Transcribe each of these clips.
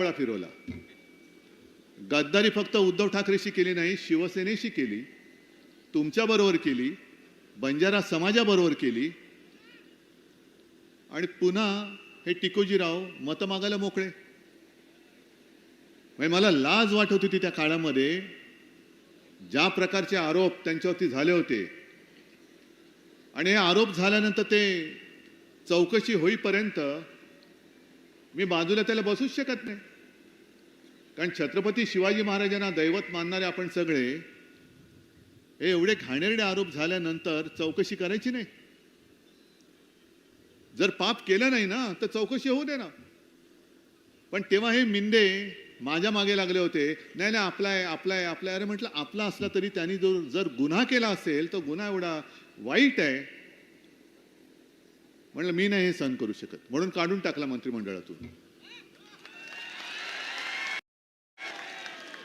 वेळा फिरवला. गद्दारी फक्त उद्धव ठाकरेशी केली नाही शिवसेनेशी केली. तुमच्याबरोबर केली बंजारा समाजाबरोबर केली. आणि पुन्हा हे टिकोजीराव मतं मागायला मोकळे. म्हणजे मला लाज वाटत होती त्या काळामध्ये ज्या प्रकारचे आरोप त्यांच्यावरती झाले होते. आणि हे आरोप झाल्यानंतर ते चौकशी होईपर्यंत मी बाजूला त्याला बसूच शकत नाही. कारण छत्रपती शिवाजी महाराजांना दैवत मानणारे आपण सगळे हे एवढे घाणेरडे आरोप झाल्यानंतर चौकशी करायची नाही. जर पाप केलं नाही ना तर चौकशी होऊ दे ना. पण तेव्हा हे मिंदे माझ्या मागे लागले होते. नाही नाही आपला आहे आपला आहे आपला अरे म्हटलं आपला असला तरी त्यांनी जो जर गुन्हा केला असेल तो गुन्हा एवढा वाईट आहे. म्हणलं मी नाही हे सहन करू शकत. म्हणून काढून टाकला मंत्रिमंडळातून.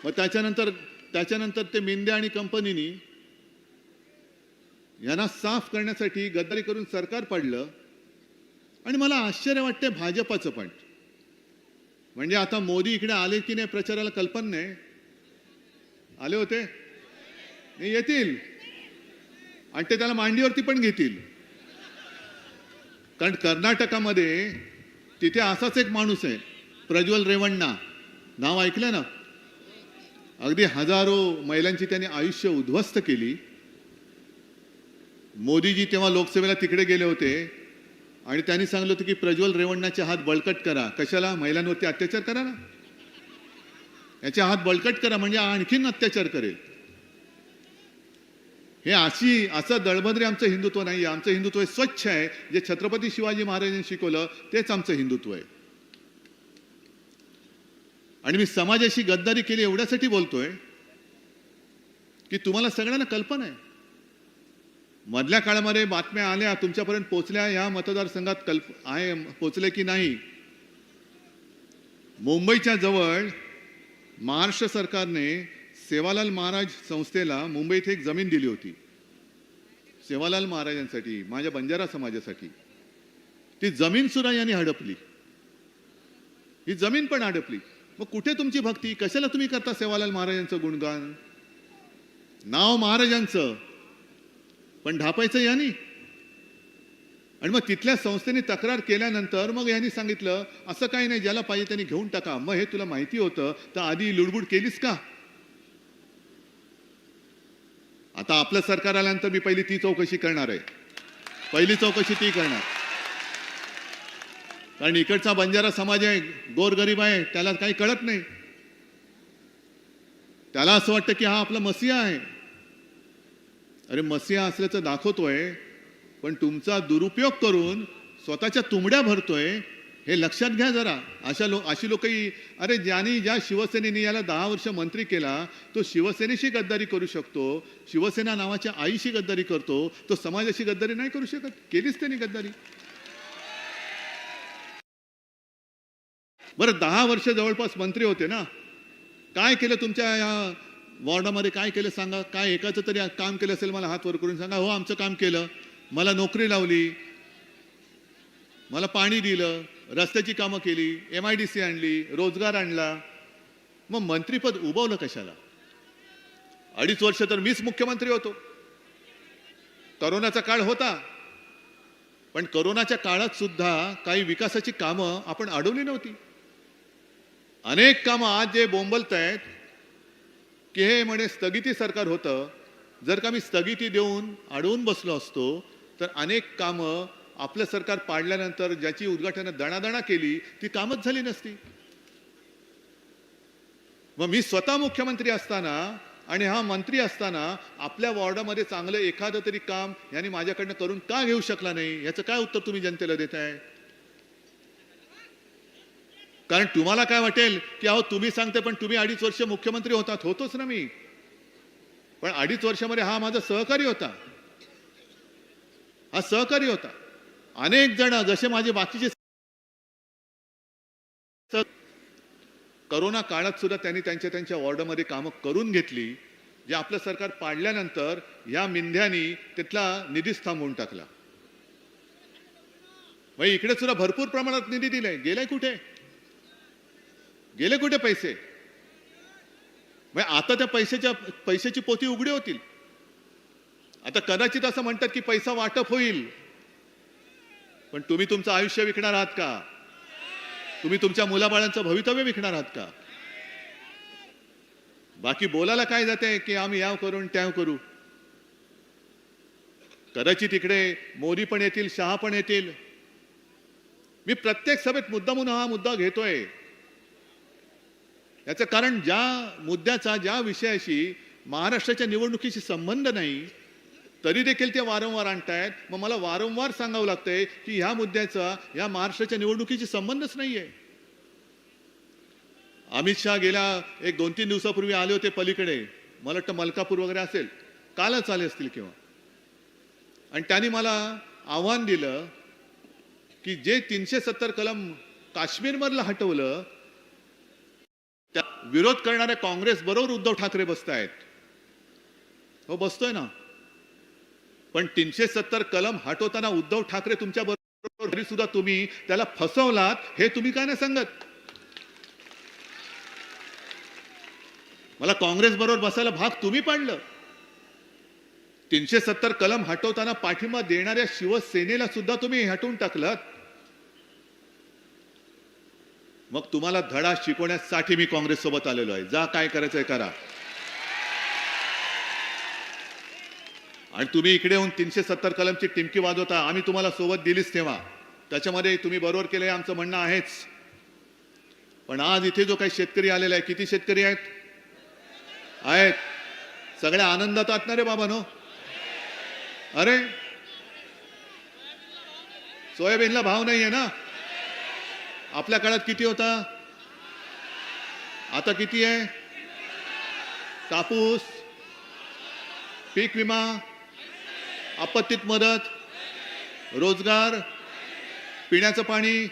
मग त्याच्यानंतर त्याच्यानंतर ते मिंदे आणि कंपनीनी यांना साफ करण्यासाठी गद्दारी करून सरकार पाडलं. आणि मला आश्चर्य वाटते भाजपाचं पण. म्हणजे आता मोदी इकडे आले की नाही प्रचाराला कल्पना नाही? आले होते? नाही येतील. आणि ते त्याला मांडीवरती पण घेतील. कारण कर्नाटकामध्ये तिथे असाच एक माणूस आहे प्रज्वल रेवण्णा. नाव ऐकलं ना? अगदी हजारो महिलांची त्यांनी आयुष्य उद्ध्वस्त केली. मोदीजी तेव्हा लोकसभेला तिकडे गेले होते आणि त्यांनी सांगलं होतं की प्रज्वल रेवण्णाचे हात बळकट करा. कशाला? महिलांवरती अत्याचार करा ना. याचे हात बळकट करा म्हणजे आणखीन अत्याचार करेल. हे अशी असं दळभद्रे आमचं हिंदुत्व नाही. आमचं हिंदुत्व स्वच्छ आहे. जे छत्रपती शिवाजी महाराजांनी शिकवलं तेच आमचं हिंदुत्व आहे. आणि मी समाजाशी गद्दारी केली एवढ्यासाठी बोलतोय की तुम्हाला सगळ्यांना कल्पना आहे. मधल्या काळामध्ये बातम्या आल्या तुमच्यापर्यंत पोचल्या या मतदारसंघात कल्प आहे पोचले की नाही? मुंबईच्या जवळ महाराष्ट्र सरकारने सेवालाल महाराज संस्थेला मुंबईत एक जमीन दिली होती. सेवालाल महाराजांसाठी माझ्या बंजारा समाजासाठी. ती जमीन सुद्धा यांनी हडपली. ही जमीन पण हडपली. मग कुठे तुमची भक्ती? कशाला तुम्ही करता सेवालाल महाराजांचं गुणगान? नाव महाराजांचं. पण ढापायचं यांनी? आणि मग तिथल्या संस्थेने तक्रार केल्यानंतर मग यांनी सांगितलं असं काही नाही ज्याला पाहिजे त्यांनी घेऊन टाका. मग हे तुला माहिती होतं तर आधी लुडबुड केलीस का? आता आपलं सरकार आल्यानंतर मी पहिली ती चौकशी करणार आहे. पहिली चौकशी ती करणार. कारण इकडचा बंजारा समाज आहे गोरगरीब आहे त्याला काही कळत नाही. त्याला असं वाटतं की हा आपला मसिया आहे. अरे मसिया असल्याचं दाखवतोय पण तुमचा दुरुपयोग करून स्वतःच्या तुंबड्या भरतोय हे लक्षात घ्या जरा. अशा लोक अशी लोकही अरे ज्यांनी ज्या शिवसेनेने याला दहा वर्ष मंत्री केला तो शिवसेनेशी गद्दारी करू शकतो शिवसेना नावाच्या आईशी गद्दारी करतो तो समाजाशी गद्दारी नाही करू शकत. केलीच त्यांनी गद्दारी. बरं दहा वर्ष जवळपास मंत्री होते ना. काय केलं तुमच्या या वॉर्डामध्ये? काय केलं सांगा? काय एकाचं तरी काम केलं असेल मला हात वर करून? सांगा हो आमचं काम केलं. मला नोकरी लावली. मला पाणी दिलं. रस्त्याची कामं केली. एम आय डी सी आणली. रोजगार आणला. मग मंत्रीपद उभवलं कशाला? अडीच वर्ष तर मीच मुख्यमंत्री होतो. करोनाचा काळ होता. पण करोनाच्या काळात सुद्धा काही विकासाची कामं आपण अडवली नव्हती. अनेक कामं आज जे बोंबलत आहेत की हे म्हणे स्थगिती सरकार होतं. जर का मी स्थगिती देऊन अडवून बसलो असतो तर अनेक कामं आपलं सरकार पाडल्यानंतर ज्याची उद्घाटनं दणादणा केली ती कामच झाली नसती. मग मी स्वतः मुख्यमंत्री असताना आणि हा मंत्री असताना आपल्या वॉर्डामध्ये चांगलं एखादं तरी काम यांनी माझ्याकडनं करून का घेऊ शकला नाही? याचं काय उत्तर तुम्ही जनतेला देत आहे कारण तुम्हाला काय वाटेल की अहो तुम्ही सांगते पण तुम्ही अडीच वर्ष मुख्यमंत्री होतात. होतोच ना मी. पण अडीच वर्षामध्ये हा माझा सहकारी होता. हा सहकारी होता. अनेक जण जसे माझे बाकीचे करोना काळात सुद्धा त्यांनी त्यांच्या त्यांच्या वॉर्डमध्ये कामं करून घेतली जे आपलं सरकार पाडल्यानंतर या मिंध्यानी तिथला निधीच थांबवून टाकला. मग इकडे सुद्धा भरपूर प्रमाणात निधी दिलाय. गेलाय कुठे? गेले कुठे पैसे? म्हणजे आता त्या पैशाच्या पैशाची पोती उघडी होतील. आता कदाचित असं म्हणतात की पैसा वाटप होईल. पण तुम्ही तुमचं आयुष्य विकणार आहात का? तुम्ही तुमच्या मुलाबाळांचं भवितव्य विकणार आहात का? बाकी बोलायला काय जाते की आम्ही याव करून त्याव करू? कदाचित इकडे मोदी पण येतील शहा पण येतील. मी प्रत्येक सभेत मुद्दा म्हणून हा मुद्दा घेतोय. याचं कारण ज्या मुद्द्याचा ज्या विषयाशी महाराष्ट्राच्या निवडणुकीशी संबंध नाही तरी देखील ते वारंवार आणतायत. मग मला वारंवार सांगावं लागतंय की ह्या मुद्द्याचा या महाराष्ट्राच्या निवडणुकीशी संबंधच नाही आहे अमित शहा गेल्या एक दोन तीन दिवसापूर्वी आले होते पलीकडे. मला वाटतं मलकापूर वगैरे असेल. कालच आले असतील किंवा. आणि त्यांनी मला आव्हान दिलं की जे तीनशे सत्तर कलम काश्मीरमधलं हटवलं त्या विरोध करणाऱ्या काँग्रेस बरोबर उद्धव ठाकरे बसतायत. हो बसतोय ना. पण तीनशे सत्तर कलम हटवताना उद्धव ठाकरे तुमच्या बरोबर तरी सुद्धा तुम्ही त्याला फसवलात हे तुम्ही काय नाही सांगत? मला काँग्रेस बरोबर बसायला भाग तुम्ही पाडलं. तीनशे सत्तर कलम हटवताना पाठिंबा देणाऱ्या शिवसेनेला सुद्धा तुम्ही हटवून टाकलात. मग तुम्हाला धडा शिकवण्यासाठी मी काँग्रेस सोबत आलेलो आहे. जा काय करायचं आहे करा. आणि तुम्ही इकडे येऊन तीनशे सत्तर कलमची टिमकी वाजवता. आम्ही तुम्हाला सोबत दिलीच तेव्हा. त्याच्यामध्ये तुम्ही बरोबर केलंय आमचं म्हणणं आहेच. पण आज इथे जो काही शेतकरी आलेला आहे किती शेतकरी आहेत? आहेत. सगळ्या आनंदात आहात ना रे बाबा नो? अरे! सोयाबीनला भाव नाहीये ना? आपल्या काळात किती होता? आता किती आहे? कापूस पीक विमा आपत्तीत मदत रोजगार पिण्याचं पाणी.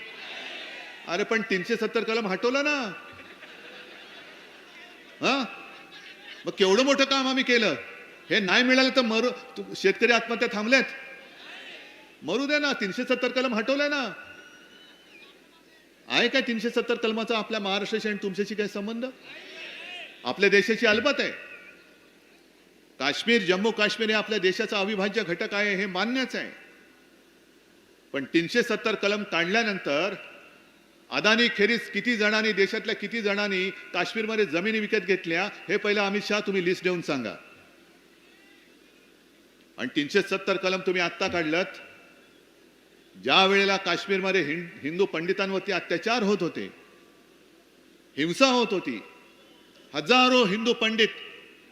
अरे पण तीनशे सत्तर कलम हटवलं ना. हा? मग केवढं मोठं काम आम्ही केलं? हे नाही मिळालं तर मरू शेतकरी आत्महत्या थांबल्यात मरू दे ना तीनशे सत्तर कलम हटवलंय ना. आहे काय तीनशे सत्तर कलमाचा आपल्या महाराष्ट्राशी आणि तुमच्याशी काय संबंध? आपल्या देशाची अलबत आहे. काश्मीर जम्मू काश्मीर हे आपल्या देशाचा अविभाज्य घटक आहे हे मान्यच आहे. पण तीनशे सत्तर कलम काढल्यानंतर अदानी खेरीज किती जणांनी देशातल्या किती जणांनी काश्मीरमध्ये जमिनी विकत घेतल्या हे पहिलं अमित शहा तुम्ही लिस्ट देऊन सांगा. आणि तीनशे सत्तर कलम तुम्ही आत्ता काढलं ज्या वेळेला काश्मीरमध्ये हिं- हिंदू पंडितांवरती अत्याचार होत होते हिंसा होत होती हजारो हिंदू पंडित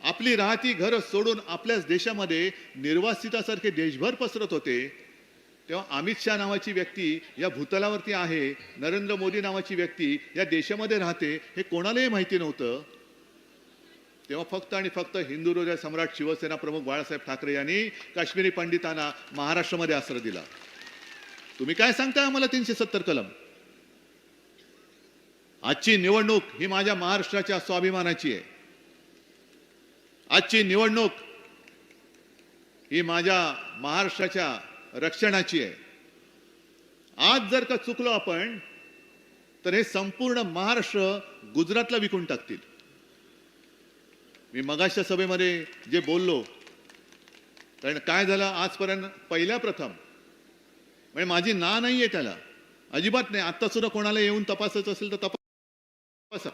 आपली राहती घरं सोडून आपल्याच देशामध्ये निर्वासितासारखे देशभर पसरत होते तेव्हा अमित शहा नावाची व्यक्ती या भूतलावरती आहे नरेंद्र मोदी नावाची व्यक्ती या देशामध्ये राहते हे कोणालाही माहिती नव्हतं. तेव्हा फक्त आणि फक्त हिंदू हृदय सम्राट शिवसेना प्रमुख बाळासाहेब ठाकरे यांनी काश्मीरी पंडितांना महाराष्ट्रामध्ये आश्रय दिला. तुम्ही काय सांगताय आम्हाला तीनशे सत्तर कलम? आजची निवडणूक ही माझ्या महाराष्ट्राच्या स्वाभिमानाची आहे. आजची निवडणूक ही माझ्या महाराष्ट्राच्या रक्षणाची आहे. आज जर का चुकलो आपण तर हे संपूर्ण महाराष्ट्र गुजरातला विकून टाकतील. मी मगाशच्या सभेमध्ये जे बोललो कारण काय झालं? आजपर्यंत पहिल्या प्रथम म्हणजे माझी ना नाही आहे त्याला. अजिबात नाही. आत्ता सुद्धा कोणाला येऊन तपासायचं असेल तर तपासा.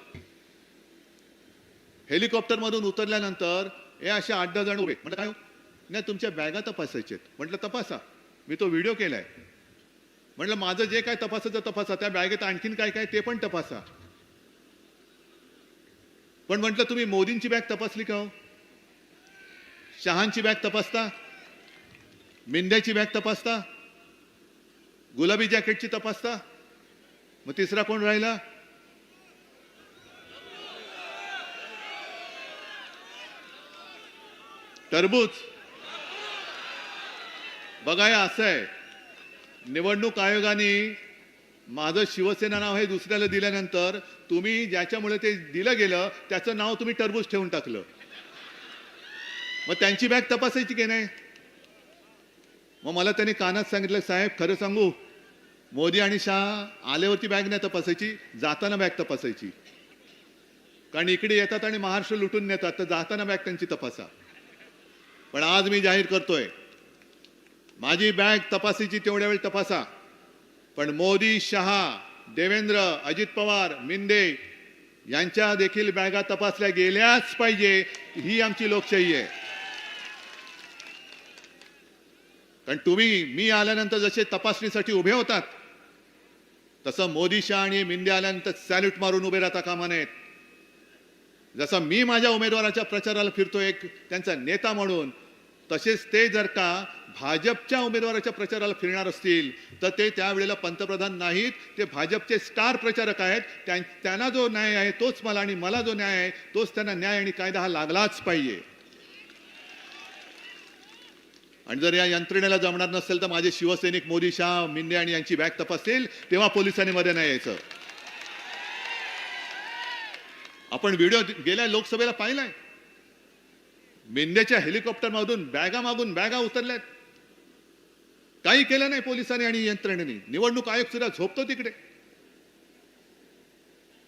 हेलिकॉप्टरमधून उतरल्यानंतर हे असे आठ दहा जण उभे म्हटलं काय हो? नाही तुमच्या बॅगा तपासायचे म्हटलं तपासा. मी तो व्हिडिओ केलाय. म्हटलं माझं जे काय तपासायचं तपासा. त्या बॅगेत आणखीन काय काय ते पण तपासा. पण म्हटलं तुम्ही मोदींची बॅग तपासली का हो? शहांची बॅग तपासता? मेंढ्याची बॅग तपासता? गुलाबी जॅकेटची तपासता? मग तिसरा कोण राहिला? टरबूज. बघा असं आहे. निवडणूक आयोगाने माझं शिवसेना नाव हे दुसऱ्याला दिल्यानंतर तुम्ही ज्याच्यामुळे ते दिलं गेलं त्याचं नाव तुम्ही टरबूज ठेवून टाकलं. मग त्यांची बॅग तपासायची की नाही? मग मला त्यांनी कानात सांगितलं साहेब खरं सांगू मोदी आणि शहा आल्यावरती बॅग नाही तपासायची जाताना बॅग तपासायची. कारण इकडे येतात आणि महाराष्ट्र लुटून नेतात तर जाताना बॅग त्यांची तपासा. पण आज मी जाहीर करतोय माझी बॅग तपासायची तेवढ्या वेळ तपासा. पण मोदी शहा देवेंद्र अजित पवार मिंदे यांच्या देखील बॅगा तपासल्या गेल्याच पाहिजे ही आमची लोकशाही आहे. कारण तुम्ही मी आल्यानंतर जसे तपासणीसाठी उभे होतात तसं मोदीशा आणि मिंदे आल्यानंतर सॅल्यूट मारून उभे राहता कामा नयेत. जसं मी माझ्या उमेदवाराच्या प्रचाराला फिरतो एक त्यांचा नेता म्हणून तसेच ते जर का भाजपच्या उमेदवाराच्या प्रचाराला फिरणार असतील तर ते त्यावेळेला पंतप्रधान नाहीत ते भाजपचे स्टार प्रचारक आहेत त्यां- त्यांना जो न्याय आहे तोच मला आणि मला जो न्याय आहे तोच त्यांना न्याय आणि कायदा हा लागलाच पाहिजे. आणि जर या यंत्रणेला जमणार नसेल तर माझे शिवसैनिक मोदी शाह मिंदे आणि यांची बॅग तपासतील तेव्हा पोलिसांनी मध्ये नाही यायचं. आपण व्हिडिओ गेल्या लोकसभेला पाहिलाय. मिंदेच्या हेलिकॉप्टर मधून बॅगा मागून बॅगा उतरल्यात. काही केलं नाही पोलिसांनी आणि यंत्रणेने. निवडणूक आयोग सुद्धा झोपतो तिकडे.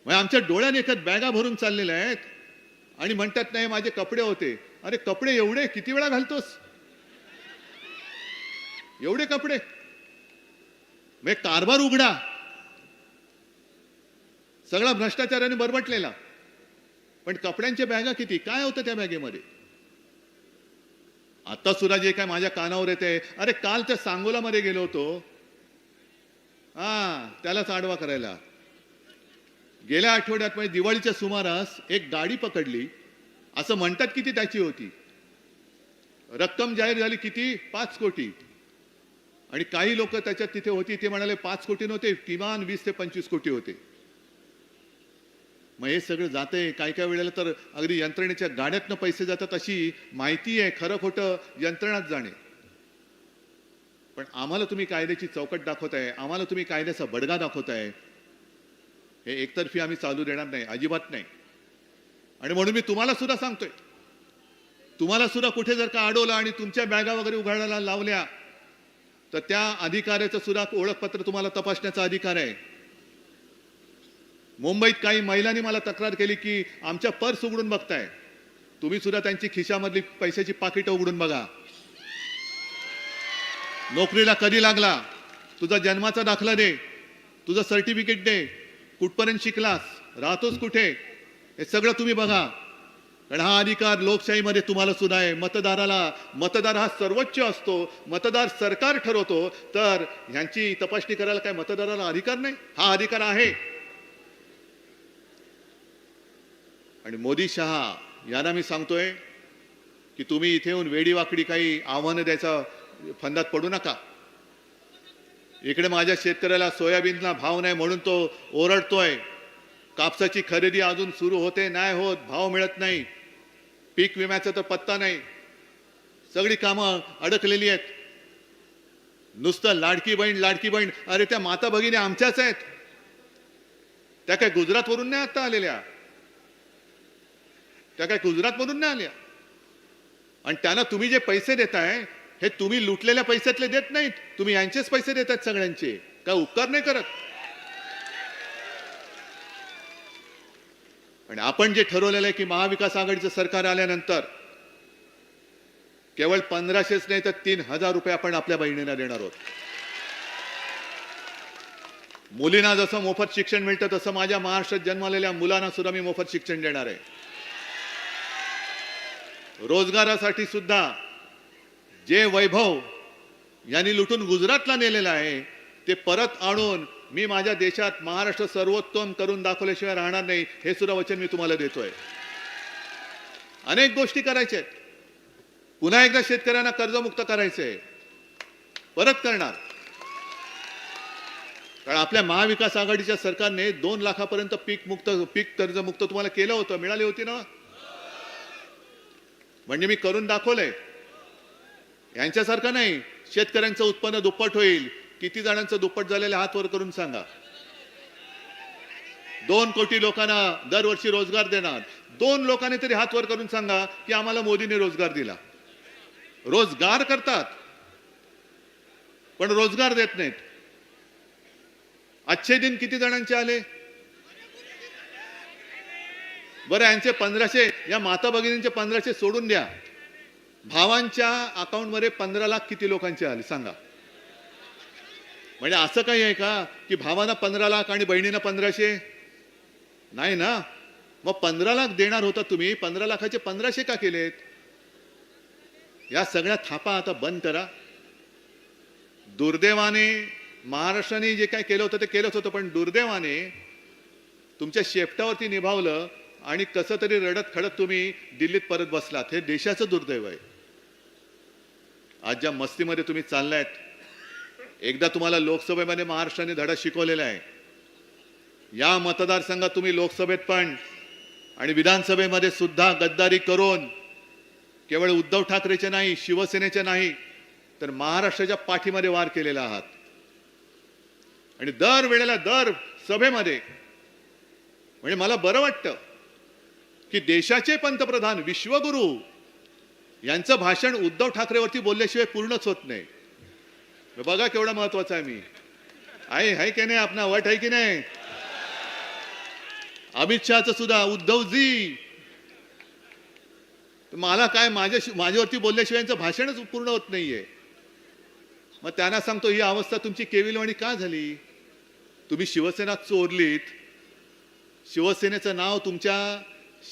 मग आमच्या डोळ्याने एखाद बॅगा भरून चाललेल्या आहेत. आणि म्हणतात नाही माझे कपडे होते. अरे कपडे एवढे? किती वेळा घालतोस? एवढे कपडे? मग एक कारभार उघडा. सगळा भ्रष्टाचाराने बरबटलेला. पण कपड्यांच्या बॅगा किती? काय होतं त्या बॅगेमध्ये? आता सुद्धा जे काय माझ्या कानावर येते अरे काल त्या सांगोलामध्ये गेलो होतो. हा त्यालाच आडवा करायला. गेल्या आठवड्यात म्हणजे दिवाळीच्या सुमारास एक गाडी पकडली. असं म्हणतात किती त्याची होती. रक्कम जाहीर झाली किती? पाच कोटी. आणि काही लोक त्याच्यात तिथे होती ते म्हणाले पाच कोटी नव्हते किमान वीस ते पंचवीस कोटी होते. मग हे सगळं जाते काही काही वेळेला तर अगदी यंत्रणेच्या गाड्यातनं पैसे जातात अशी माहिती आहे खरं खोटं यंत्रणात जाणे. पण आम्हाला तुम्ही कायद्याची चौकट दाखवताय आम्हाला तुम्ही कायद्याचा बडगा दाखवताय. हे एकतर्फी आम्ही चालू देणार नाही अजिबात नाही. आणि म्हणून मी तुम्हाला सुद्धा सांगतोय. तुम्हाला सुद्धा कुठे जर का अडवलं आणि तुमच्या बॅगा वगैरे उघडायला लावल्या तर त्या अधिकाऱ्याचं सुद्धा ओळखपत्र तुम्हाला तपासण्याचा अधिकार आहे. मुंबईत काही महिलांनी मला तक्रार केली की आमच्या पर्स उघडून बघताय. तुम्ही सुद्धा त्यांची खिशामधली पैशाची पाकिटं उघडून बघा. नोकरीला कधी लागला? तुझा जन्माचा दाखला दे. तुझं सर्टिफिकेट दे. कुठपर्यंत शिकलास? राहतोस कुठे? हे सगळं तुम्ही बघा. कारण हा अधिकार लोकशाहीमध्ये तुम्हाला सुद्धा आहे. मतदाराला मतदार हा सर्वोच्च असतो मतदार सरकार ठरवतो तर ह्यांची तपासणी करायला काय मतदाराला अधिकार नाही? हा अधिकार आहे. आणि मोदी शहा यांना मी सांगतोय की तुम्ही इथे येऊन वेडीवाकडी काही आव्हानं द्यायचा फंदात पडू नका. इकडे माझ्या शेतकऱ्याला सोयाबीनला भाव नाही म्हणून तो ओरडतोय. कापसाची खरेदी अजून सुरू होते नाही होत भाव मिळत नाही. पीक विम्याचा तर पत्ता नाही. सगळी कामं अडकलेली आहेत. नुसतं लाडकी बहीण लाडकी बहीण. अरे त्या माता भगिनी आमच्याच आहेत. त्या काय गुजरातवरून नाही आता आलेल्या? त्या काय गुजरातमधून नाही आल्या? आणि त्यांना तुम्ही जे पैसे देताय हे तुम्ही लुटलेल्या पैशातले देत नाहीत. तुम्ही यांचेच पैसे देतात सगळ्यांचे. काय उपकार नाही करत. आणि आपण जे ठरवलेलं आहे की महाविकास आघाडीचं सरकार आल्यानंतर केवळ पंधराशेच नाही तर तीन हजार रुपये आपण आपल्या बहिणींना देणार आहोत. मुलींना जसं मोफत शिक्षण मिळतं तसं माझ्या महाराष्ट्रात जन्मलेल्या मुलांना सुद्धा मी मोफत शिक्षण देणार आहे. रोजगारासाठी सुद्धा जे वैभव यांनी लुटून गुजरातला नेलेलं आहे ते परत आणून मी माझ्या देशात महाराष्ट्र सर्वोत्तम करून दाखवल्याशिवाय राहणार नाही हे सुद्धा वचन मी तुम्हाला देतोय. अनेक गोष्टी करायच्या आहेत पुन्हा एकदा शेतकऱ्यांना कर्जमुक्त करायचंय परत करणार. कारण आपल्या महाविकास आघाडीच्या सरकारने दोन लाखापर्यंत पीक मुक्त पीक कर्जमुक्त तुम्हाला केलं होतं. मिळाली होती ना? म्हणजे मी करून दाखवलंय. यांच्यासारखं नाही. शेतकऱ्यांचं उत्पन्न दुप्पट होईल. किती जणांचं दुप्पट झालेले हात वर करून सांगा. दोन कोटी लोकांना दरवर्षी रोजगार देणार. दोन लोकांनी तरी हात वर करून सांगा की आम्हाला मोदीने रोजगार दिला. रोजगार करतात. पण रोजगार देत नाहीत. अच्छे दिन किती जणांचे आले? बरं यांचे पंधराशे या माता भगिनींचे पंधराशे सोडून द्या. भावांच्या अकाउंटमध्ये पंधरा लाख किती लोकांचे आले? सांगा. म्हणजे असं काही आहे का की भावानं पंधरा लाख आणि बहिणीनं पंधराशे? नाही ना. मग पंधरा लाख देणार होता तुम्ही पंधरा लाखाचे पंधराशे का केलेत? या सगळ्या थापा आता बंद करा. दुर्दैवाने महाराष्ट्राने जे काय केलं होतं ते केलंच होतं पण दुर्दैवाने तुमच्या शेपटावरती निभावलं आणि कसं तरी रडत खडत तुम्ही दिल्लीत परत बसलात. हे देशाचं दुर्दैव आहे. आज ज्या मस्तीमध्ये तुम्ही चाललायत एकदा तुम्हाला लोकसभेमध्ये महाराष्ट्राने धडा शिकवलेला आहे. या मतदारसंघात तुम्ही लोकसभेत पण आणि विधानसभेमध्ये सुद्धा गद्दारी करून केवळ उद्धव ठाकरेचे नाही शिवसेनेचे नाही तर महाराष्ट्राच्या पाठीमध्ये वार केलेला आहात. आणि दर वेळेला दर सभेमध्ये म्हणजे मला बरं वाटतं की देशाचे पंतप्रधान विश्वगुरु यांचं भाषण उद्धव ठाकरेवरती बोलल्याशिवाय पूर्णच होत नाही. बघा केवढा महत्त्वाचा आहे मी. आहे है की नाही आपला वाट आहे की नाही? अमित शहाचं सुद्धा उद्धवजी. मला काय माझ्या माझ्यावरती बोलल्याशिवाय यांचं भाषणच पूर्ण होत नाहीये. मग त्यांना सांगतो ही अवस्था तुमची केविलवाणी का झाली? तुम्ही शिवसेना चोरलीत. शिवसेनेचं नाव तुमच्या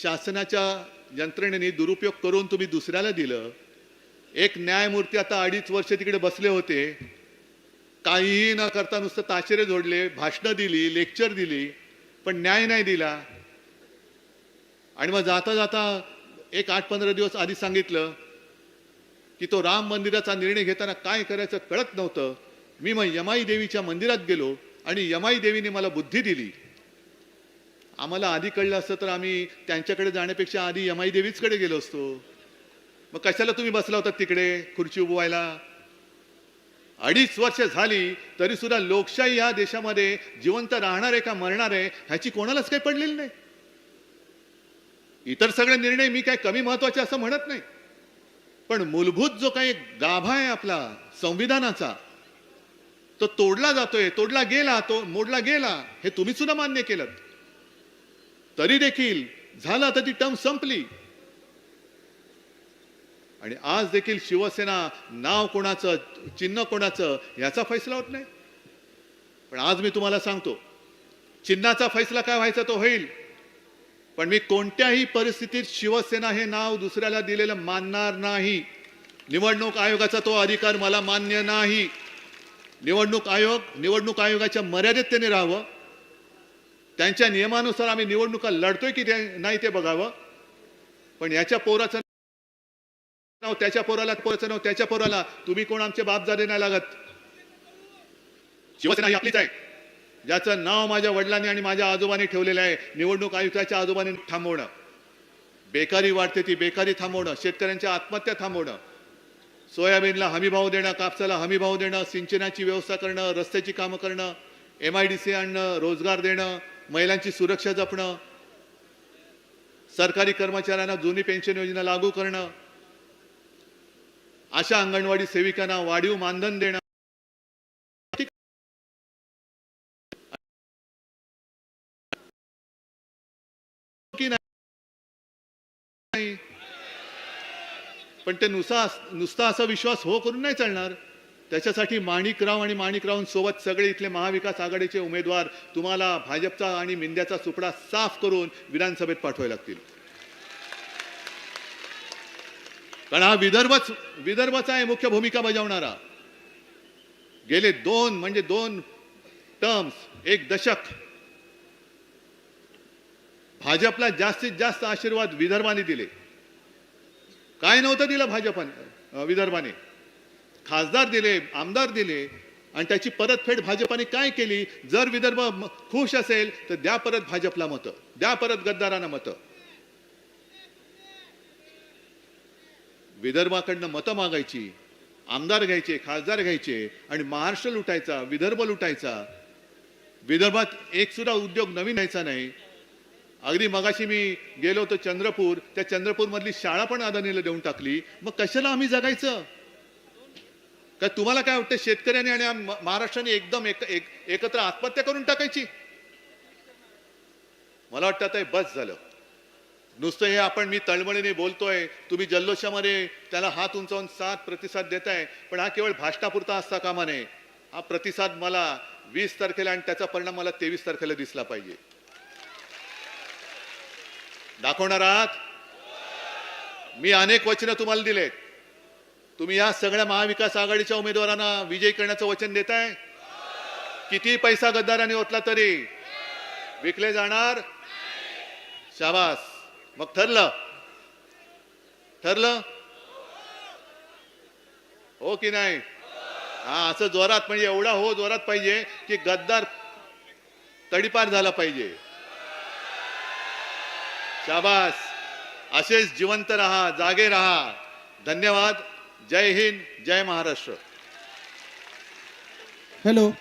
शासनाच्या यंत्रणेने दुरुपयोग करून तुम्ही दुसऱ्याला दिलं. एक न्यायमूर्ती आता अडीच वर्ष तिकडे बसले होते. काहीही न करता नुसतं ताशेरे जोडले भाषणं दिली लेक्चर दिली पण न्याय नाही दिला. आणि मग जाता जाता एक आठ पंधरा दिवस आधी सांगितलं की तो राम मंदिराचा निर्णय घेताना काय करायचं कळत नव्हतं. मी मग यमाई देवीच्या मंदिरात गेलो आणि यमाई देवीने मला बुद्धी दिली. आम्हाला आधी कळलं असतं तर आम्ही त्यांच्याकडे जाण्यापेक्षा आधी यमाई देवीचकडे गेलो असतो. मग कशाला तुम्ही बसला होता तिकडे खुर्ची उभवायला अडीच वर्ष झाली तरी सुद्धा लोकशाही या देशामध्ये जिवंत राहणार आहे का मरणार आहे ह्याची कोणालाच काही पडलेली नाही. इतर सगळे निर्णय मी काय कमी महत्त्वाचे असं म्हणत नाही. पण मूलभूत जो काही गाभा आहे आपला संविधानाचा तो तोडला जातोय तोडला गेला तो मोडला गेला हे तुम्ही सुद्धा मान्य केलं तरी देखील झालं तर ती टर्म संपली. आणि आज देखील शिवसेना नाव कोणाचं चिन्ह कोणाचं याचा फैसला होत नाही. पण आज मी तुम्हाला सांगतो चिन्हाचा फैसला काय व्हायचा तो होईल. पण मी कोणत्याही परिस्थितीत शिवसेना हे नाव दुसऱ्याला दिलेलं मानणार नाही. निवडणूक आयोगाचा तो अधिकार मला मान्य नाही. निवडणूक आयोग निवडणूक आयोगाच्या मर्यादेत त्याने राहावं. त्यांच्या नियमानुसार आम्ही निवडणुका लढतोय की ते नाही ते बघावं. पण याच्या पोराचं नाव त्याच्या पोराला पोराचं नाव त्याच्या पोराला. तुम्ही कोण आमचे बापजादे नाही लागत? शिवसेना ही आपलीच आहे. ज्याचं नाव माझ्या वडिलांनी आणि माझ्या आजोबांनी ठेवलेलं आहे. निवडणूक आयुक्ताच्या आजोबांनी थांबवणं. बेकारी वाढते ती बेकारी थांबवणं. शेतकऱ्यांच्या आत्महत्या थांबवणं. सोयाबीनला हमीभाव देणं कापसाला हमीभाव देणं सिंचनाची व्यवस्था करणं रस्त्याची कामं करणं एम आय डी सी आणणं रोजगार देणं महिलांची सुरक्षा जपणं सरकारी कर्मचाऱ्यांना जुनी पेन्शन योजना लागू करणं अशा अंगणवाडी सेविकांना वाढीव मानधन देणं. की नाही? पण ते नुसा नुसता असा विश्वास हो करून नाही चालणार. त्याच्यासाठी माणिकराव आणि माणिकराव सोबत सगळे इथले महाविकास आघाडीचे उमेदवार तुम्हाला भाजपचा आणि मिंद्याचा सुपडा साफ करून विधानसभेत पाठवावे लागतील. कारण हा विदर्भच विदर्भचा आहे मुख्य भूमिका बजावणारा. गेले दोन म्हणजे दोन टर्म्स एक दशक. भाजपला जास्तीत जास्त आशीर्वाद विदर्भाने दिले. काय नव्हतं दिलं भाजपाने विदर्भाने? खासदार दिले आमदार दिले आणि त्याची परतफेड भाजपाने काय केली? जर विदर्भ खुश असेल तर द्या परत भाजपला मतं द्या परत गद्दारांना मतं. विदर्भाकडनं मतं मागायची आमदार घ्यायचे खासदार घ्यायचे आणि महाराष्ट्र लुटायचा विदर्भ लुटायचा. विदर्भात एक सुद्धा उद्योग नवीन यायचा नाही. अगदी मगाशी मी गेलो होतो चंद्रपूर त्या चंद्रपूरमधली शाळा पण अदानीला देऊन टाकली. मग कशाला आम्ही जगायचं? काय तुम्हाला काय वाटतं शेतकऱ्यांनी आणि महाराष्ट्राने एकदम एक, एक, एकत्र आत्महत्या करून टाकायची? मला वाटतं आता बस झालं. नुसतं हे आपण मी तळमळीने बोलतोय तुम्ही जल्लोषामध्ये त्याला हात उंचावून साथ प्रतिसाद देताय पण हा केवळ भाषणापुरता असता कामा नये. हा प्रतिसाद मला वीस तारखेला आणि त्याचा परिणाम मला तेवीस तारखेला दिसला पाहिजे. दाखवणार आहात? मी अनेक वचनं तुम्हाला दिलेत. तुम्ही या सगळ्या महाविकास आघाडीच्या उमेदवारांना विजयी करण्याचं वचन देताय? किती पैसा गद्दाराने ओतला तरी? विकले जाणार? शाबास. मग ठरलं. ठरलं? हो की नाही? हा असं जोरात म्हणजे एवढा हो जोरात पाहिजे की गद्दार तडीपार झाला पाहिजे. शाबास. असेच जिवंत राहा जागे राहा. धन्यवाद. जय हिंद जय महाराष्ट्र. हॅलो